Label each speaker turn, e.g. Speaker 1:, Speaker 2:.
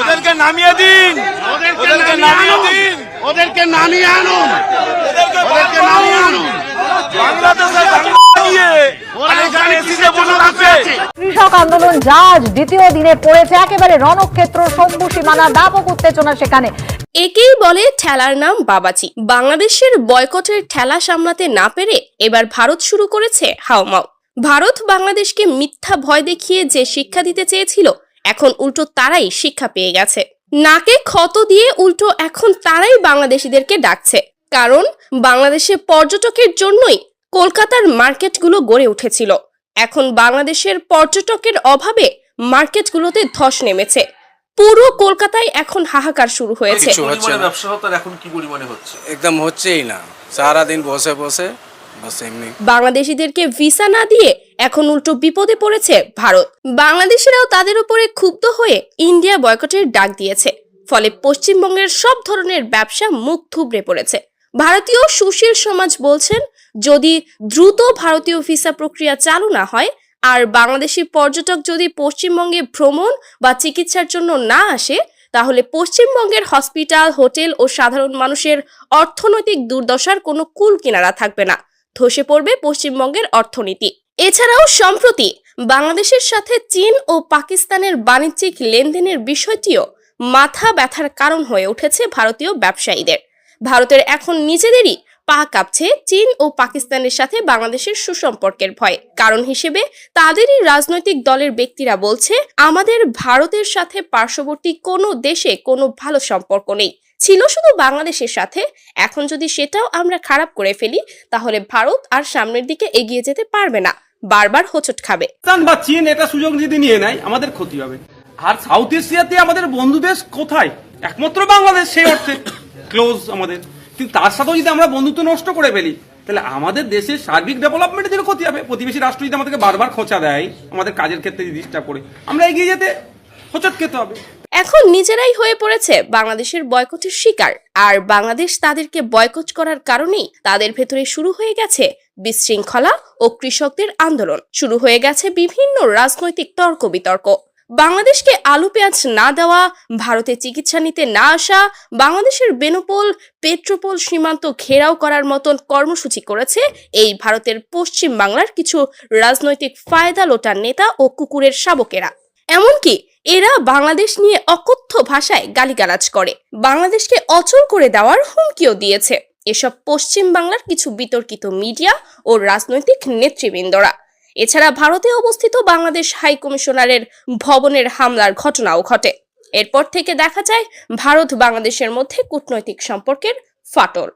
Speaker 1: ওদেরকে নামিয়ে দিন। ওদেরকে নামিয়ে দিন।
Speaker 2: ওদেরকে নামিয়ে আনুন।
Speaker 1: ওদেরকে
Speaker 2: নামিয়ে আনুন।
Speaker 3: কৃষক আন্দোলন জাজ দ্বিতীয় দিনে পড়েছে একেবারে রণক্ষেত্র শম্ভু সীমানা ব্যাপক উত্তেজনা সেখানে।
Speaker 4: একেই বলে ঠেলার নাম বাবাজি। বাংলাদেশের বয়কটের ঠেলা সামলাতে না পেরে এবার ভারত শুরু করেছে হাওমাও ভারত বাংলাদেশকে মিথ্যা ভয় দেখিয়ে যে শিক্ষা দিতে চেয়েছিল এখন উল্টো তারাই শিক্ষা পেয়ে গেছে। নাকে ক্ষত দিয়ে উল্টো এখন তারাই বাংলাদেশিদেরকে ডাকছে। কারণ বাংলাদেশে পর্যটকের জন্যই কলকাতার মার্কেটগুলো গড়ে উঠেছিল। এখন বাংলাদেশের পর্যটকের অভাবে মার্কেটগুলোতে ধস নেমেছে। পুরো কলকাতায় এখন হাহাকার শুরু হয়েছে।
Speaker 5: এখন কি পরিমাণে হচ্ছে?
Speaker 6: একদম হচ্ছেই না। সারাদিন বসে বসে
Speaker 4: বাংলাদেশিদেরকে ভিসা না দিয়ে এখন উল্টো বিপদে পড়েছে ভারত। বাংলাদেশিরাও তাদের উপরে ক্ষুব্ধ হয়ে ইন্ডিয়া বয়কটের ডাক দিয়েছে। ফলে পশ্চিমবঙ্গের সব ধরনের ব্যবসা মুখ থুবড়ে পড়েছে। ভারতীয় সুশীল সমাজ বলছেন, যদি দ্রুত ভারতীয় ভিসা প্রক্রিয়া চালু না হয়, আর বাংলাদেশি পর্যটক যদি পশ্চিমবঙ্গে ভ্রমণ বা চিকিৎসার জন্য না আসে, তাহলে পশ্চিমবঙ্গের হসপিটাল, হোটেল ও সাধারণ মানুষের অর্থনৈতিক দুর্দশার কোনো কুল কিনারা থাকবে না। ধসে পড়বে পশ্চিমবঙ্গের অর্থনীতি। এছাড়াও সম্প্রতি বাংলাদেশের সাথে চীন ও পাকিস্তানের বাণিজ্যিক লেনদেনের বিষয়টিও মাথা ব্যথার কারণ হয়ে উঠেছে ভারতীয় ব্যবসায়ীদের। ভারতের এখন নিজেদেরই পা কাঁপছে চীন ও পাকিস্তানের সাথে বাংলাদেশের সুসম্পর্কের ভয়। কারণ হিসেবে তাদেরই রাজনৈতিক দলের ব্যক্তিরা বলছে, আমাদের ভারতের সাথে পার্শ্ববর্তী কোনো দেশে কোনো ভালো সম্পর্ক নেই। ছিল শুধু বাংলাদেশের সাথে, এখন যদি সেটাও আমরা খারাপ করে ফেলি, তাহলে ভারত আর সামনের দিকে এগিয়ে যেতে পারবে না। বারবার হোঁচট খাবে।
Speaker 7: বা চীন এটা সুযোগ যদি নিয়ে নেয় আমাদের ক্ষতি হবে। আর সাউথ এশিয়াতে আমাদের বন্ধু দেশ কোথায়? একমাত্র বাংলাদেশ সেই অর্থে ক্লোজ আমাদের। কিন্তু তার সাথেও যদি আমরা বন্ধুত্ব নষ্ট করে ফেলি তাহলে আমাদের দেশের সার্বিক ডেভেলপমেন্টের জন্য ক্ষতি হবে। প্রতিবেশী রাষ্ট্র যদি আমাদেরকে বারবার খোঁচা দেয় আমাদের কাজের ক্ষেত্রে ডিস্টার্ব করে আমরা এগিয়ে যেতে হোঁচট খেতে হবে।
Speaker 4: এখন নিজেরাই হয়ে পড়েছে বাংলাদেশের বয়কটের শিকার। আর বাংলাদেশ তাদেরকে বয়কট করার কারণেই তাদের ভেতরে শুরু হয়ে গেছে বিশৃঙ্খলা ও কৃষকদের আন্দোলন। শুরু হয়ে গেছে বিভিন্ন রাজনৈতিক তর্ক বিতর্ক বাংলাদেশকে আলু পেঁয়াজ না দেওয়া, ভারতে চিকিৎসা নিতে না আসা, বাংলাদেশের বেনুপোল, পেট্রোপোল সীমান্ত ঘেরাও করার মতন কর্মসূচি করেছে এই ভারতের পশ্চিম বাংলার কিছু রাজনৈতিক ফায়দা লোটার নেতা ও কুকুরের শাবকেরা। এমনকি এরা বাংলাদেশ নিয়ে অকথ্য ভাষায় গালিগালাজ করে। বাংলাদেশকে অচল করে দেওয়ার হুমকিও দিয়েছে। এসব পশ্চিম বাংলার কিছু বিতর্কিত মিডিয়া ও রাজনৈতিক নেতৃবৃন্দরা। এছাড়া ভারতে অবস্থিত বাংলাদেশ হাই কমিশনারের ভবনের হামলার ঘটনাও ঘটে। এরপর থেকে দেখা যায়, ভারত বাংলাদেশের মধ্যে কূটনৈতিক সম্পর্কের ফাটল।